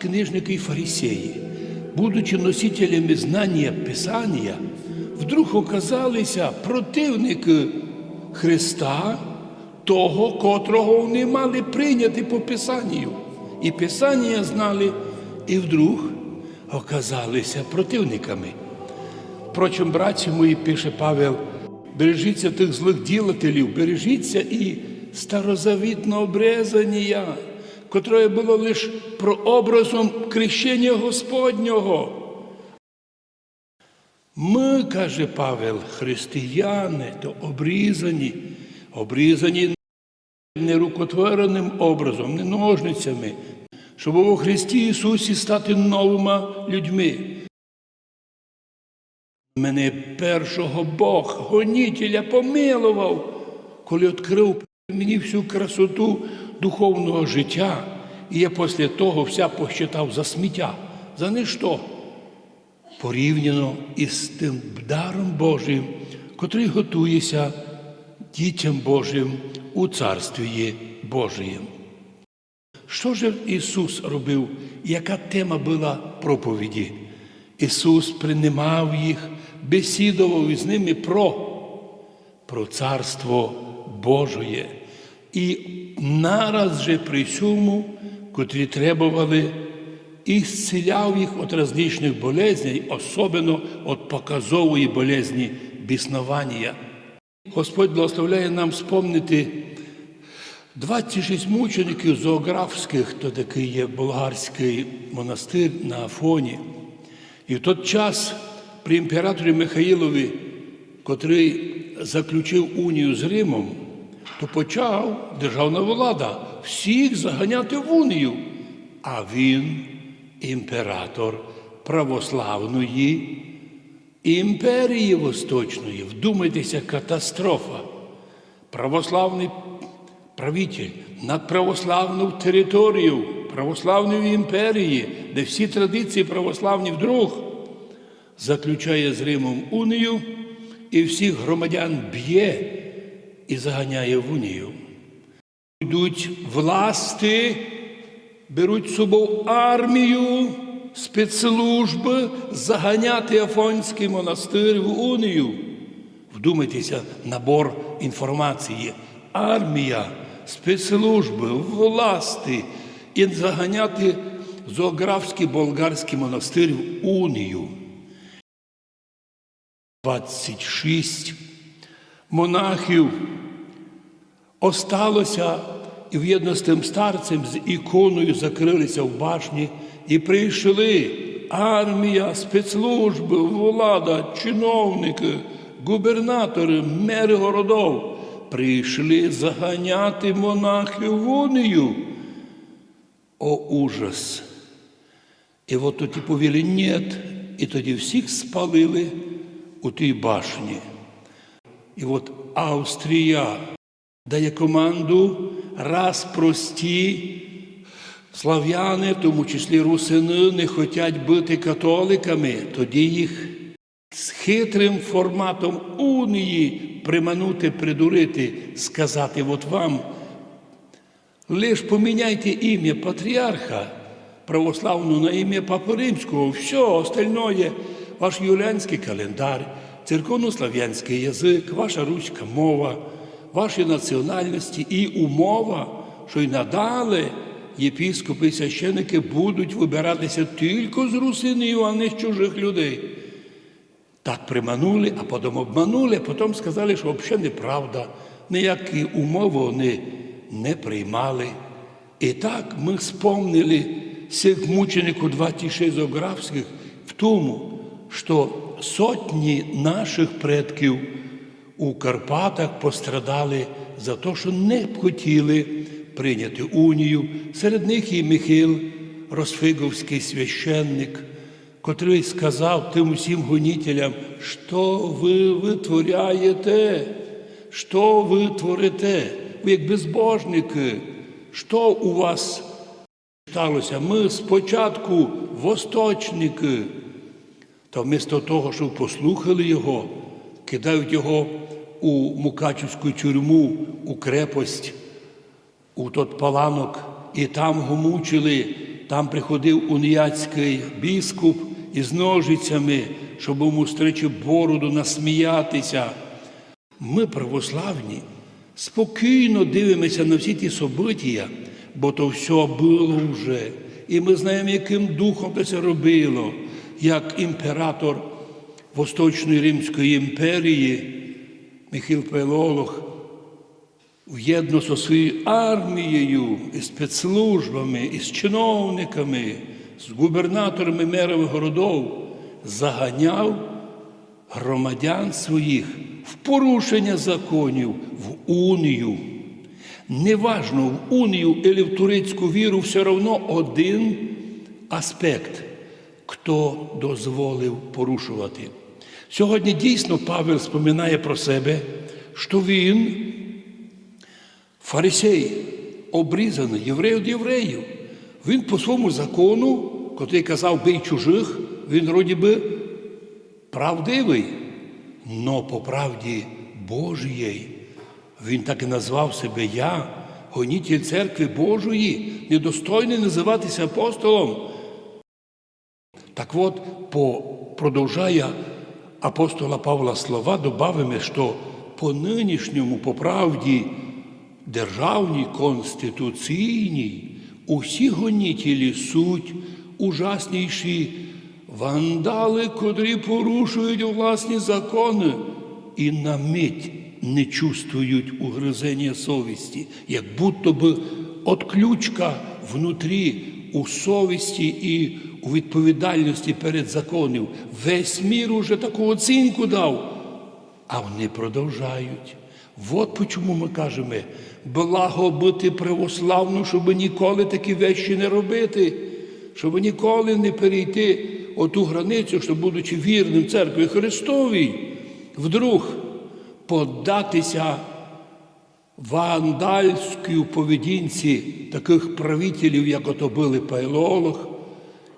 Книжники і фарисеї, будучи носителями знання Писання, вдруг оказалися противники Христа, того, котрого вони мали прийняти по Писанню. І Писання знали, і вдруг оказалися противниками. Впрочем, братці мої, пише Павел, бережіться тих злих ділателів, бережіться і старозавітного обрезання, котре було лише прообразом крещення Господнього. Ми, каже Павел, християни, то обрізані, обрізані не рукотвореним образом, не ножницями, щоб у Христі Ісусі стати новими людьми. Мене першого Бог, гонітеля, помилував, коли відкрив мені всю красоту духовного життя, і я після того вся посчитав за сміття, за ніщо, порівняно із тим даром Божим, котрий готується дітям Божим у Царстві Божієм. Що ж Ісус робив? Яка тема була проповіді? Ісус приймав їх, бесідував із ними про, про Царство Божоє. І нараз же при цьому, котрі требували, і зціляв їх від различних болезней, особливо від показової болезні біснування. Господь благословляє нам спомнити 26 мучеників зоографських, то такий є болгарський монастир на Афоні. І в той час при імператорі Михаїлові, котрий заключив унію з Римом, то почав державна влада всіх заганяти в унію. А він імператор православної імперії Восточної. Вдумайтеся, катастрофа. Православний правитель над православну територію, православної імперії, де всі традиції православні вдруг заключає з Римом унію і всіх громадян б'є і заганяє в унію. Йдуть власти, беруть з собою армію, спецслужби заганяти Афонський монастир в унію. Вдумайтеся, набор інформації. Армія, спецслужби, власти і заганяти зоографський болгарський монастир в унію. 26 монахів осталося і в'єдно з тим старцем з іконою закрилися в башні і прийшли армія, спецслужби, влада, чиновники, губернатори, мери городов. Прийшли заганяти монахів в унію. О, ужас! І от тоді повіли «нєт», і тоді всіх спалили у тій башні. І от Австрія дає команду раз прості слав'яни, в тому числі русини, не хочуть бути католиками, тоді їх з хитрим форматом унії приманути, придурити, сказати, от вам лиш поміняйте ім'я патріарха православного на ім'я Папи Римського, все остальное, ваш юліанський календар, церковнослав'янський язик, ваша руська мова, ваші національності і умова, що й надалі єпіскопи і священики будуть вибиратися тільки з русинів, а не з чужих людей. Так приманули, а потім обманули, а потім сказали, що взагалі неправда, ніякі умови вони не приймали. І так ми спомнили всіх мучеників 26 зоографських в тому, що сотні наших предків у Карпатах пострадали за те, що не хотіли прийняти унію. Серед них і Михаил Росфиговський священник, котрий сказав тим усім гонітелям, що ви витворяєте, що ви творите, ви як безбожники, що у вас сталося? Ми спочатку восточники, та вмісто того, щоб послухали його, кидають його у Мукачівську тюрму, у крепость, у тот паланок, і там го мучили, Там приходив уніяцький біскуп із ножицями, щоб йому стричи бороду, насміятися. Ми, православні, спокійно дивимося на всі ті события, бо то все було вже. І ми знаємо, яким духом це робило, як імператор Восточної Римської імперії Михайло Пелолог в'єдно зі своєю армією, і спецслужбами, і з чиновниками, з губернаторами мерами городов заганяв громадян своїх в порушення законів, в унію. Неважно, в унію і в турецьку віру все одно один аспект, хто дозволив порушувати. Сьогодні дійсно Павел споминає про себе, що він фарисей, обрізаний, єврей від євреїв. Він по своєму закону, котрий казав бий чужих, він вроді би правдивий, но по правді Божій. Він так і назвав себе Я, гонітель церкви Божої, недостойний називатися апостолом. Так от, по, продовжая апостола Павла слова, добавимо, що по нинішньому, по правді державній, конституційній, усі гонітелі суть ужасніші вандали, котрі порушують власні закони і на мить не чувствують угризення совісті, як будто би отключка внутрі у совісті і у відповідальності перед законів. Весь мір уже таку оцінку дав, а вони продовжають. От чому ми кажемо, благо бути православним, щоб ніколи такі вещі не робити, щоб ніколи не перейти оту границю, щоб, будучи вірним церкві Христовій, вдруг поддатися вандальській поведінці таких правителів, як ото були Пайлолог,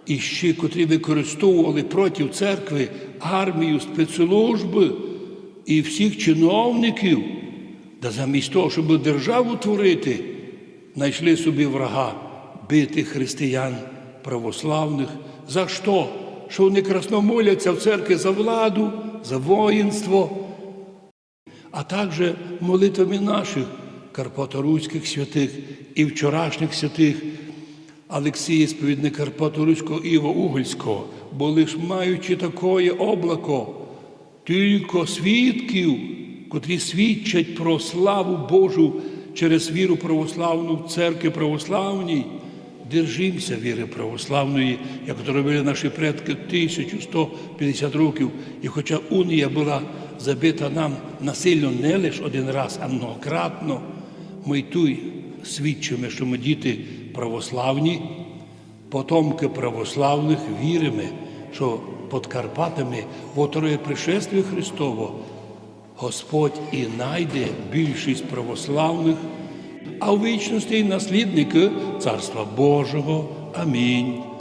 і ще котрі використовували проти церкви армію, спецслужби і всіх чиновників, да замість того, щоб державу творити, знайшли собі врага бити християн православних. За що? Що вони красно моляться в церкві за владу, за воїнство, а також молитвами наших карпаторуських святих і вчорашніх святих Олексія, сповідника Карпаторуського Іва Угольського, бо лиш маючи такое облако, тільки свідків, котрі свідчать про славу Божу через віру православну в церкві православній, держимося віри православної, як то робили наші предки 1150 років. І хоча унія була забита нам насильно не лише один раз, а многократно, ми й тут свідчимо, що ми діти православні, потомки православних віримо, що під Карпатами в отроє пришествия Христово Господь і найде більшість православних, а в вічності й наслідники Царства Божого. Амінь.